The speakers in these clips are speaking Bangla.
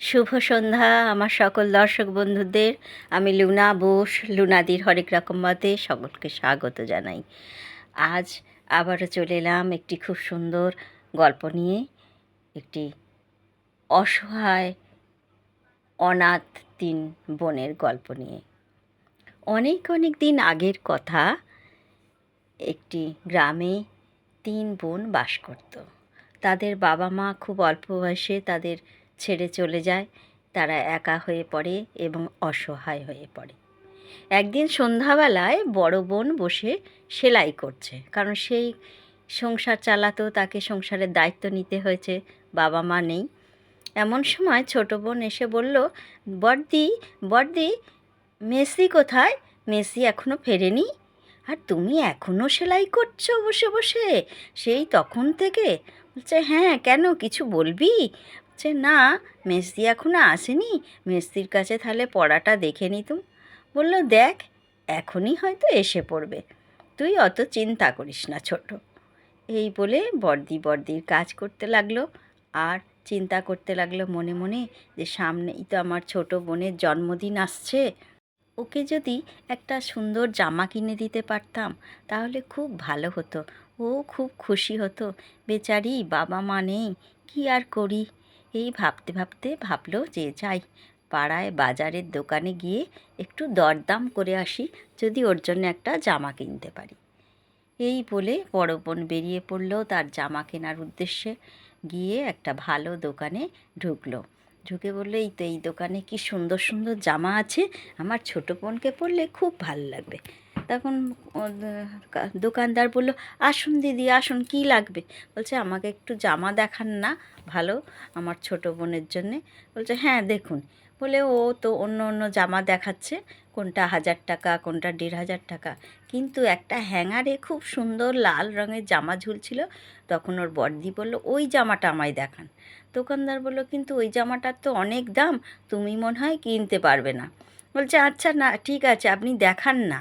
শুভ সন্ধ্যা, আমার সকল দর্শক বন্ধুদের। আমি লুনা বোস, লুনাদির হরেক রকম মতে সকলকে স্বাগত জানাই। আজ আবারও চলে এলাম একটি খুব সুন্দর গল্প নিয়ে, একটি অসহায়, অনাথ তিন বোনের গল্প নিয়ে। অনেক অনেক দিন আগের কথা, একটি গ্রামে তিন বোন বাস করত। তাদের বাবা মা খুব অল্প বয়সে তাদের ছেড়ে চলে যায়। তারা একা হয়ে পড়ে এবং অসহায় হয়ে পড়ে। একদিন সন্ধ্যাবেলায় বড় বোন বসে সেলাই করছে। কারণ সেই সংসার চালাতো তাকে সংসারের দায়িত্ব নিতে হয়েছে, বাবা মা নেই। এমন সময় ছোট বোন এসে বলল, বড়দি বড়দি, মেসি কোথায়? মেসি এখনও ফেরেনি? আর তুমি এখনও সেলাই করছ বসে বসে? সেই তখন থেকে? বলছে হ্যাঁ কেন? কিছু বলবি? বলছে না মেসদি এখনও আসেনি মেসদির কাছে তাহলে পড়াটা দেখে নিতুম বলল, দেখ, এখনই হয়তো এসে পড়বে। তুই অত চিন্তা করিস না, ছোট। এই বলে বর্দি বর্দির কাজ করতে লাগল। আর চিন্তা করতে লাগল মনে মনে যে, সামনেই তো আমার ছোট বোনের জন্মদিন আসছে। ওকে যদি একটা সুন্দর জামা কিনে দিতে পারতাম, তাহলে খুব ভালো হতো। ও খুব খুশি হতো। বেচারি বাবা মা নেই, কী আর করি? এই ভাবতে ভাবতে ভাবলো যে, যাই, পাড়ায় বাজারের দোকানে গিয়ে একটু দরদাম করে আসি, যদি ওর জন্য একটা জামা কিনতে পারি। এই বলে বড় বোন বেরিয়ে পড়ল তার জামা কেনার উদ্দেশ্যে। গিয়ে একটা ভালো দোকানে ঢুকলো। ঢুকে বলল, এই তো এই দোকানে কি সুন্দর সুন্দর জামা আছে। আমার ছোটো বোনকে পরলে খুব ভালো লাগবে। তখন দোকানদার বলল, আসুন দিদি, আসুন, কী লাগবে? বলছে, আমাকে একটু জামা দেখান না, ভালো, আমার ছোট বোনের জন্যে। বলছে হ্যাঁ দেখুন। বলে, ও তো অন্য অন্য জামা দেখাচ্ছে, কোনটা হাজার টাকা, কোনটা দেড় হাজার টাকা। কিন্তু একটা হ্যাঙ্গারে খুব সুন্দর লাল রঙের জামা ঝুলছিল, তখন ওর বর্দি বলল, ওই জামাটা আমায় দেখান। দোকানদার বলল, কিন্তু ওই জামাটার তো অনেক দাম, তুমি মনে হয় কিনতে পারবে না। বলছে আচ্ছা না, ঠিক আছে, আপনি দেখান না।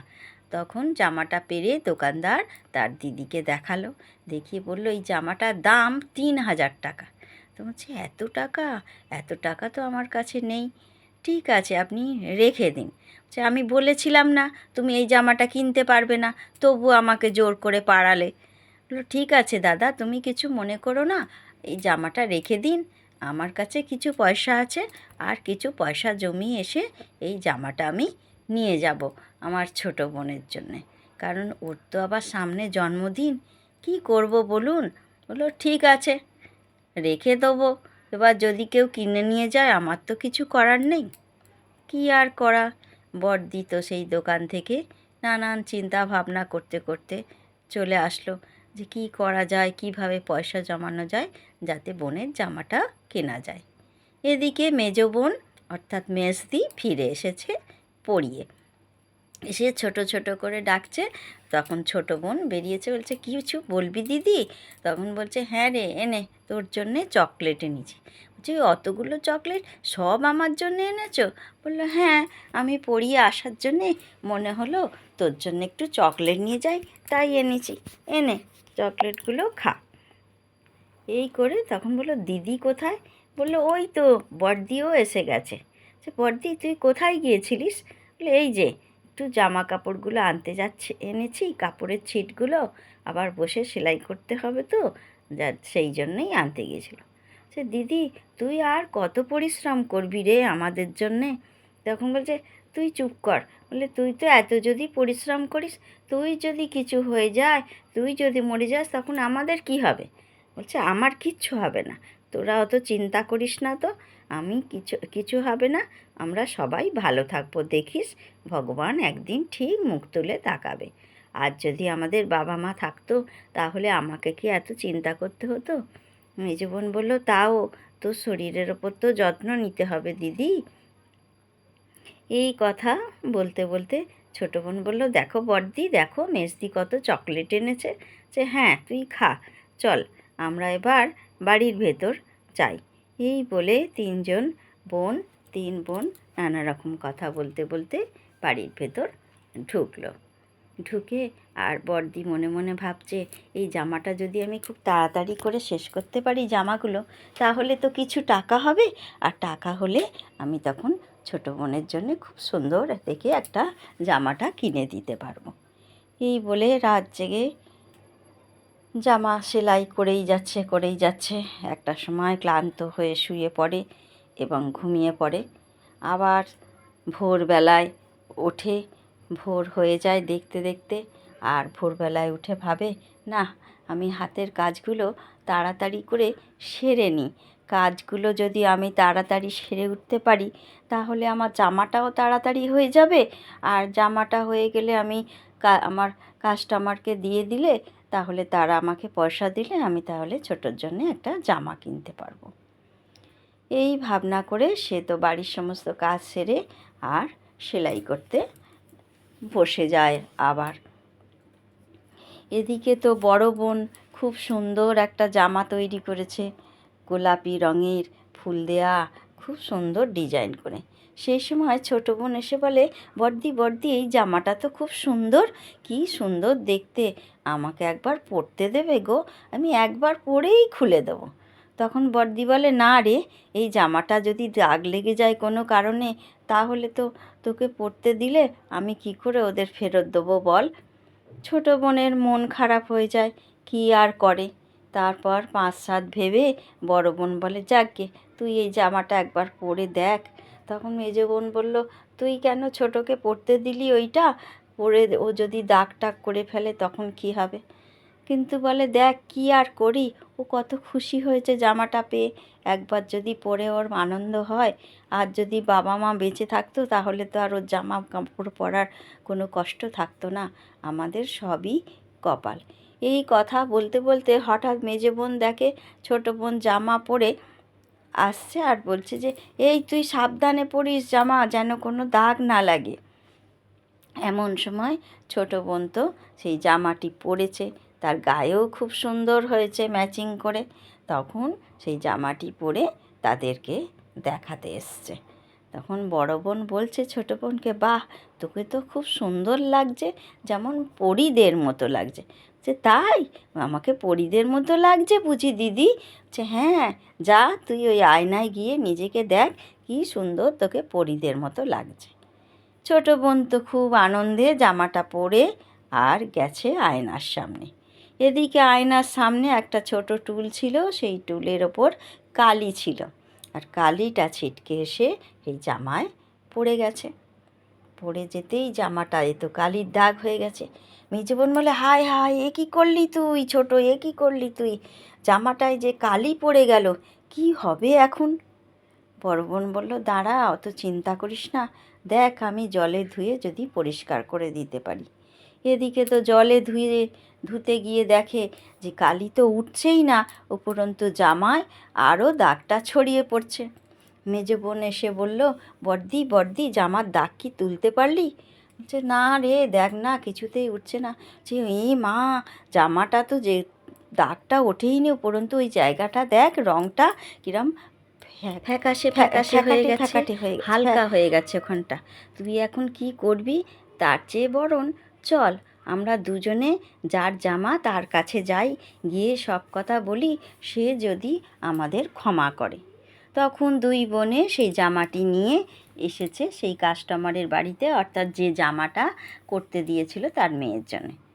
তখন জামাটা পেরে দোকানদার তার দিদিকে দেখাল। দেখিয়ে বলল, এই জামাটার দাম তিন হাজার টাকা। তো বলছে, এত টাকা? এত টাকা তো আমার কাছে নেই। ঠিক আছে, আপনি রেখে দিন। যে আমি বলেছিলাম না, তুমি এই জামাটা কিনতে পারবে না, তবু আমাকে জোর করে পাড়ালে। বলল, ঠিক আছে দাদা, তুমি কিছু মনে করো না, এই জামাটা রেখে দিন। আমার কাছে কিছু পয়সা আছে, আর কিছু পয়সা জমিয়ে এসে এই জামাটা আমি নিয়ে যাব আমার ছোট বোনের জন্যে। কারণ ওর তো আবার সামনে জন্মদিন। কি করব বলুন? বলল, ঠিক আছে, রেখে দেবো। এবার যদি কেউ কিনে নিয়ে যায়, আমার তো কিছু করার নেই। কি আর করা? বর্দি তো সেই দোকান থেকে নানান চিন্তা ভাবনা করতে করতে চলে আসলো যে কি করা যায়, কীভাবে পয়সা জমানো যায় যাতে বোনের জামাটা কেনা যায়। এদিকে মেজ বোন, অর্থাৎ মেজদি, ফিরে এসেছে। পড়িয়ে। এসে ছোট ছোট করে ডাকছে। তখন ছোট বোন বেরিয়েছে, বলছে কিছু বলবি দিদি? তখন বলছে হ্যাঁ রে এনে তোর জন্যে চকলেট এনেছি। বলছি অতগুলো চকলেট সব আমার জন্য এনেছো? বলল হ্যাঁ আমি পড়িয়ে আসার জন্যে মনে হলো তোর জন্য একটু চকলেট নিয়ে যাই, তাই এনেছি। এনে চকলেটগুলো খা। এই করে তখন বলল, দিদি কোথায়? বলল, ওই তো বর্দিও এসে গেছে। সে বর্দি, তুই কোথায় গিয়েছিলিস? বলে, এই যে, একটু জামা কাপড়গুলো আনতে যাচ্ছে, এনেছি, কাপড়ের ছিটগুলো, আবার বসে সেলাই করতে হবে তো, যা, সেই জন্যই আনতে গিয়েছিল। সে দিদি, তুই আর কত পরিশ্রম করবি রে আমাদের জন্যে? তখন বলছে, তুই চুপ কর। বলে, তুই তো এত যদি পরিশ্রম করিস, তুই যদি কিছু হয়ে যায়, তুই যদি মরে যাস, তখন আমাদের কি হবে? বলছে, আমার কিচ্ছু হবে না, তোরা অত চিন্তা করিস না তো। আমি কিছু কিছু হবে না, আমরা সবাই ভালো থাকব, দেখিস, ভগবান একদিন ঠিক মুখ তুলে তাকাবে। আর যদি আমাদের বাবা মা থাকতো, তাহলে আমাকে কি এত চিন্তা করতে হতো? মেজ বোন বলল, তাও তোর শরীরের ওপর তো যত্ন নিতে হবে দিদি। এই কথা বলতে বলতে ছোটো বোন বলল, দেখো বড়দি, দেখো মেজদি কত চকলেট এনেছে। যে হ্যাঁ তুই খা, চল, আমরা এবার বাড়ির ভেতর যাই। এই বলে তিনজন বোন, তিন বোন নানা রকম কথা বলতে বলতে বাড়ির ভেতর ঢুকলো। ঢুকে আর বর্দি মনে মনে ভাবছে, এই জামাটা যদি আমি খুব তাড়াতাড়ি করে শেষ করতে পারি জামাগুলো, তাহলে তো কিছু টাকা হবে। আর টাকা হলে আমি তখন ছোটো বোনের জন্য খুব সুন্দর দেখে একটা জামাটা কিনে দিতে পারব। এই বলে রাত জেগে জামা সেলাই করেই যাচ্ছে করেই যাচ্ছে। একটা সময় ক্লান্ত হয়ে শুয়ে পড়ে এবং ঘুমিয়ে পড়ে। আবার ভোরবেলায় ওঠে, ভোর হয়ে যায় দেখতে দেখতে। আর ভোরবেলায় উঠে ভাবে, না, আমি হাতের কাজগুলো তাড়াতাড়ি করে সেরে নিই কাজগুলো যদি আমি তাড়াতাড়ি সেরে উঠতে পারি, তাহলে আমার জামাটাও তাড়াতাড়ি হয়ে যাবে। আর জামাটা হয়ে গেলে আমি আমার কাস্টমারকে দিয়ে দিলে তাহলে তারা আমাকে পয়সা দিলে আমি তাহলে ছোটোর জন্য একটা জামা কিনতে পারব। এই ভাবনা করে সে তো বাড়ির সমস্ত কাজ সেরে আর সেলাই করতে বসে যায় আবার। এদিকে তো বড় বোন খুব সুন্দর একটা জামা তৈরি করেছে। গোলাপি রঙের ফুল দেয়া, খুব সুন্দর ডিজাইন করে। সেই সময় ছোট বোন এসে বলে, বর্দি বর্দি, এই জামাটা তো খুব সুন্দর। কি সুন্দর দেখতে। আমাকে একবার পরতে দেবে গো। আমি একবার পরেই খুলে দেবো। তখন বর্দি বলে, না রে, এই জামাটা যদি দাগ লেগে যায় কোনো কারণে, তাহলে তো তোকে পরতে দিলে আমি কি করে ওদের ফেরত দেবো বল? ছোট বোনের মন খারাপ হয়ে যায়, কি আর করে? তারপর পাঁচ সাত ভেবে বড় বোন বলে যাকগে তুই এই জামাটা একবার পরে দেখ। তখন মেজো বোন বলল, তুই কেন ছোটোকে পরতে দিলি ওইটা? পরে ও যদি দাগ টাগ করে ফেলে তখন কি হবে? কিন্তু বলে, দেখ কি আর করি, ও কত খুশি হয়েছে জামাটা পেয়ে। একবার যদি পরে ওর আনন্দ হয়, আর যদি বাবা মা বেঁচে থাকতো তাহলে তো আর ওর জামা কাপড় পরার কোনো কষ্ট থাকতো না, আমাদের সবই কপাল। এই কথা বলতে বলতে হঠাৎ মেজে বোন দেখে ছোট বোন জামা পরে আসছে আর বলছে যে, এই তুই সাবধানে পড়িস জামা, যেন কোনো দাগ না লাগে। এমন সময় ছোট বোন তো সেই জামাটি পরেছে, তার গায়েও খুব সুন্দর হয়েছে ম্যাচিং করে। তখন সেই জামাটি পরে তাদেরকে দেখাতে এসছে। তখন বড় বোন বলছে, ছোটো বোনকে, বাহ, তোকে তো খুব সুন্দর লাগছে, যেমন পরীদের মতো লাগছে। যে তাই? আমাকে পরীদের মতো লাগছে বুঝি, দিদি? যে হ্যাঁ যা, তুই ওই আয়নায় গিয়ে নিজেকে দেখ, কি সুন্দর তোকে পরীদের মতো লাগছে। ছোট বোন তো খুব আনন্দে জামাটা পরে আর গেছে আয়নার সামনে। এদিকে আয়নার সামনে একটা ছোট টুল ছিল, সেই টুলের ওপর কালি ছিল। আর কালিটা ছিটকে এসে এই জামায় পড়ে গেছে। পড়ে যেতেই জামাটা এ তো কালির দাগ হয়ে গেছে। মেজে বোন বলে, হায় হায়, এ কী করলি তুই ছোট, এ কী করলি তুই? জামাটায় যে কালি পড়ে গেল, কি হবে এখন? বড় বোন বলল, দাঁড়া, অত চিন্তা করিস না। দেখ, আমি জলে ধুয়ে যদি পরিষ্কার করে দিতে পারি। এদিকে তো জলে ধুয়ে ধুতে গিয়ে দেখে যে কালি তো উঠছেই না উপরন্তু জামায় আরও দাগটা ছড়িয়ে পড়ছে। মেজে বোন এসে বলল বর্দি বর্দি জামার দাগ কি তুলতে পারলি? বলছে না রে দেখ না কিছুতেই উঠছে না। যে এই মা জামাটা তো যে দাগটা ওঠেই নি উপরন্তু ওই জায়গাটা দেখ রঙটা কিরম ফ্যাকাশে ফ্যাকাশে হয়ে গেছে। হয়ে হালকা হয়ে গেছে ওখানটা। তুই এখন কি করবি? তার চেয়ে বরং চল, আমরা দুজনে যার জামা তার কাছে যাই, গিয়ে সব কথা বলি, সে যদি আমাদের ক্ষমা করে। তখন দুই বোনে সেই জামাটি নিয়ে এসেছে সেই কাস্টমারের বাড়িতে, অর্থাৎ যে জামাটা করতে দিয়েছিল তার মেয়ের জন্য।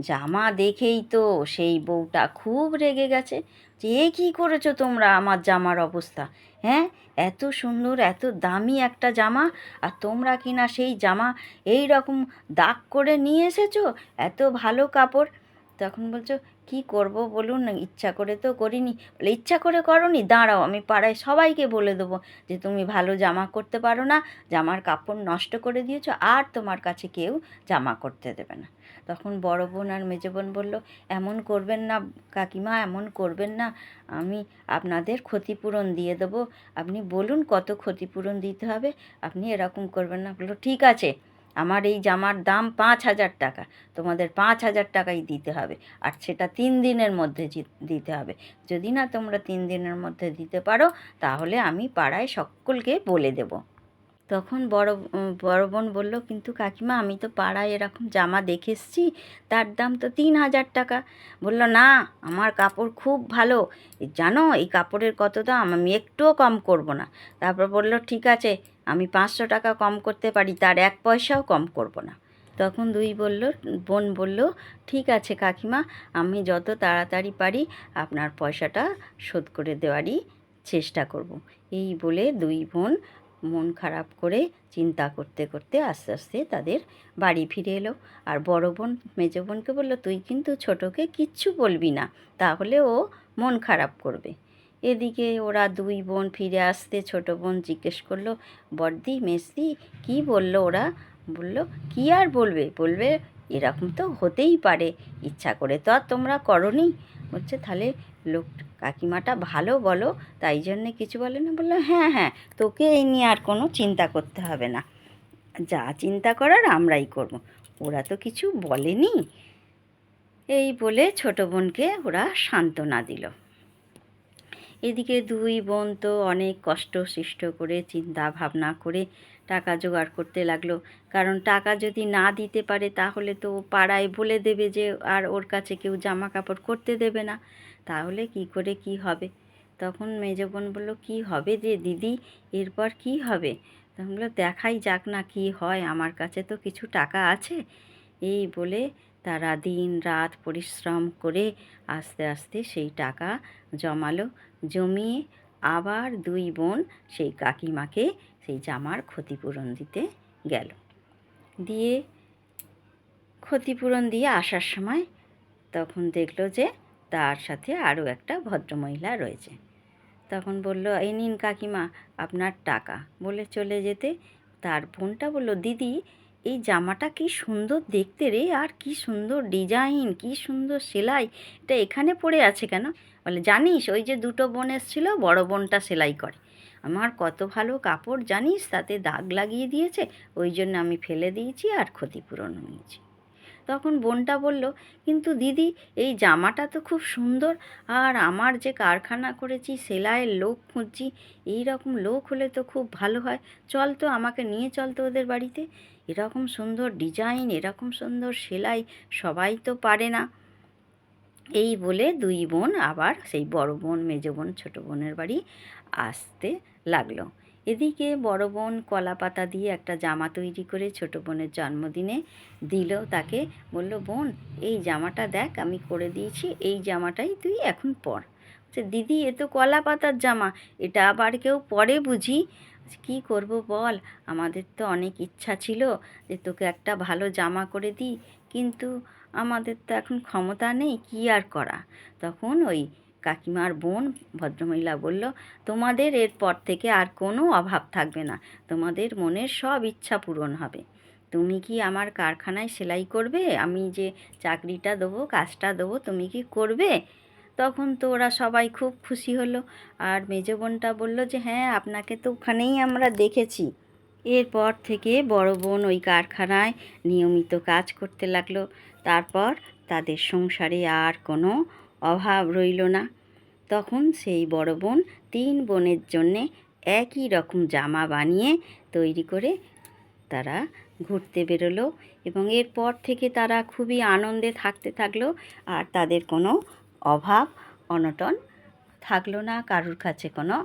জামা দেখেই তো সেই বউটা খুব রেগে গেছে। যে এ কী করেছ তোমরা আমার জামার অবস্থা হ্যাঁ? এত সুন্দর, এত দামি একটা জামা, আর তোমরা কিনা সেই জামা এই রকম দাগ করে নিয়ে এসেছ? এত ভালো কাপড়। তখন বলছো, কি করব বলুন? না ইচ্ছা করে তো করিনি। বলে, ইচ্ছা করে করনি? দাঁড়াও, আমি পাড়ায় সবাইকে বলে দেবো যে তুমি ভালো জামা করতে পারো না, জামার কাপড় নষ্ট করে দিয়েছ, আর তোমার কাছে কেউ জামা করতে দেবে না। তখন বড় বোন আর মেজো বোন বলল, এমন করবেন না কাকিমা, এমন করবেন না। আমি আপনাদের ক্ষতিপূরণ দিয়ে দেবো। আপনি বলুন কত ক্ষতিপূরণ দিতে হবে। আপনি এরকম করবেন না। বলল, ঠিক আছে। আমার এই জামার দাম পাঁচ হাজার টাকা। তোমাদের পাঁচ হাজার টাকাই দিতে হবে। আর সেটা তিন দিনের মধ্যে দিতে হবে। যদি না তোমরা তিন দিনের মধ্যে দিতে পারো, তাহলে আমি পাড়ায় সকলকে বলে দেব। তখন বড় বড় বোন বলল, কিন্তু কাকিমা, আমি তো পাড়ায় এরকম জামা দেখে এসছি, তার দাম তো তিন হাজার টাকা। বলল, না, আমার কাপড় খুব ভালো। জানো, এই কাপড়ের কত দাম? আমি একটুও কম করব না। তারপর বলল, ঠিক আছে, আমি পাঁচশো টাকা কম করতে পারি, তার এক পয়সাও কম করব না। তখন দুই বলল, বোন বলল, ঠিক আছে কাকিমা, আমি যত তাড়াতাড়ি পারি আপনার পয়সাটা শোধ করে দেওয়ারই চেষ্টা করব। এই বলে দুই বোন মন খারাপ করে চিন্তা করতে করতে আস্তে আস্তে তাদের বাড়ি ফিরে এলো। আর বড় বোন, মেজ বোনকে বলল, তুই কিন্তু ছোটোকে কিচ্ছু বলবি না, তাহলে ও মন খারাপ করবে। এদিকে ওরা দুই বোন ফিরে আসতে ছোট বোন জিজ্ঞেস করল, বড়দি মেসদি কি বলল ওরা? বলল, কি আর বলবে? বলবে এরকম তো হতেই পারে, ইচ্ছা করে তো আর তোমরা করনি। বলছে, তাহলে লোক কাকিমাটা ভালো বলো, তাই জন্যে কিছু বলে না। বলল হ্যাঁ হ্যাঁ তোকে এই নিয়ে আর কোনো চিন্তা করতে হবে না। যা চিন্তা করার আমরাই করব। ওরা তো কিছু বলেনি। এই বলে ছোট বোনকে ওরা সান্ত্বনা দিল। এদিকে দুই বোন তো অনেক কষ্ট সৃষ্ট করে, চিন্তা ভাবনা করে টাকা জোগাড় করতে লাগল। কারণ টাকা যদি না দিতে পারে, তাহলে তো পাড়ায় বলে দেবে যে আর ওর কাছে কেউ জামা কাপড় করতে দেবে না। তাহলে কি করে কি হবে? তখন মেজ বোন বলল, কী হবে যে দিদি? এরপর কি হবে? তখন বলল, দেখাই যাক না কি হয়, আমার কাছে তো কিছু টাকা আছে। এই বলে তারা দিন রাত পরিশ্রম করে আস্তে আস্তে সেই টাকা জমালো। জমিয়ে আবার দুই বোন সেই কাকিমাকে সেই জামার ক্ষতিপূরণ দিতে গেল। দিয়ে ক্ষতিপূরণ দিয়ে আসার সময় তখন দেখল যে তার সাথে আরও একটা ভদ্রমহিলা রয়েছে। তখন বলল, এই নিন কাকিমা, আপনার টাকা। বলে চলে যেতে তার বোনটা বলল, দিদি, এই জামাটা কি সুন্দর দেখতে রে, আর কি সুন্দর ডিজাইন, কি সুন্দর সেলাই, এটা এখানে পড়ে আছে কেন? বলে, জানিস, ওই যে দুটো বোন এসেছিল, বড় বোনটা সেলাই করে। আমার কত ভালো কাপড় জানিস? তাতে দাগ লাগিয়ে দিয়েছে। ওই জন্য আমি ফেলে দিয়েছি আর ক্ষতিপূরণ নিয়েছি তখন বোনটা বলল, কিন্তু দিদি, এই জামাটা তো খুব সুন্দর। আর আমার যে কারখানা করেছি, সেলাইয়ের লোক খুঁজছি, এই রকম লোক হলে তো খুব ভালো হয়। চল তো আমাকে নিয়ে চল তো ওদের বাড়িতে। এরকম সুন্দর ডিজাইন, এরকম সুন্দর সেলাই সবাই তো পারে না। এই বলে দুই বোন আবার সেই বড় বোন, মেজ বোন, ছোটো বোনের বাড়ি আসতে লাগল। এদিকে বড় বোন কলা পাতা দিয়ে একটা জামা তৈরি করে ছোটো বোনের জন্মদিনে দিল তাকে। বলল, বোন, এই জামাটা দেখ, আমি করে দিয়েছি, এই জামাটাই তুই এখন পর। দিদি, এ তো কলা পাতার জামা, এটা আবার কেউ পরে বুঝি? কি করব বল, আমাদের তো অনেক ইচ্ছা ছিল যে তোকে একটা ভালো জামা করে দিই, কিন্তু আমাদের তো এখন ক্ষমতা নেই, কি আর করা? তখন ওই কাকিমার বোন ভদ্রমহিলা বলল, তোমাদের এরপর থেকে আর কোনো অভাব থাকবে না। তোমাদের মনের সব ইচ্ছা পূরণ হবে। তুমি কি আমার কারখানায় সেলাই করবে? আমি যে চাকরিটা দেবো, কাজটা দেবো, তুমি কি করবে? তখন তো ওরা সবাই খুব খুশি হলো। আর মেজ বোনটা বলল যে হ্যাঁ আপনাকে তো ওখানেই আমরা দেখেছি। এরপর থেকে বড় বোন ওই কারখানায় নিয়মিত কাজ করতে লাগল। তারপর তাদের সংসারে আর কোনো অভাব রইল না। তখন সেই বড় বোন তিন বোনের জন্যে একই রকম জামা বানিয়ে তৈরি করে তারা ঘুরতে বেরোলো এবং এরপর থেকে তারা খুবই আনন্দে থাকতে থাকল আর তাদের কোনো অভাব, অনটন থাকল না, কারুর কাছে কোনো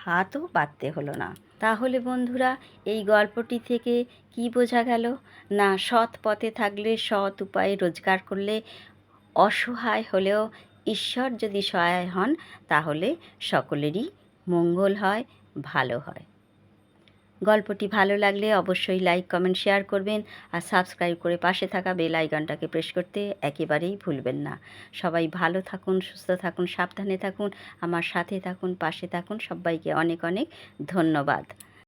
হাতও পাততে হলো না। তাহলে বন্ধুরা, এই গল্পটি থেকে কি বোঝা গেল? না, সৎ পথে থাকলে সৎ উপায়ে রোজগার করলে অসহায় হলেও ঈশ্বর যদি সহায় হন, তাহলে সকলেরই মঙ্গল হয়, ভালো হয়। গল্পটি ভালো লাগলে অবশ্যই লাইক, কমেন্ট, শেয়ার করবেন আর সাবস্ক্রাইব করে পাশে থাকা বেল আইকনটাকে প্রেস করতে একেবারেই ভুলবেন না। সবাই ভালো থাকুন, সুস্থ থাকুন, সাবধানে থাকুন, আমার সাথে থাকুন, পাশে থাকুন। সবাইকে অনেক অনেক ধন্যবাদ।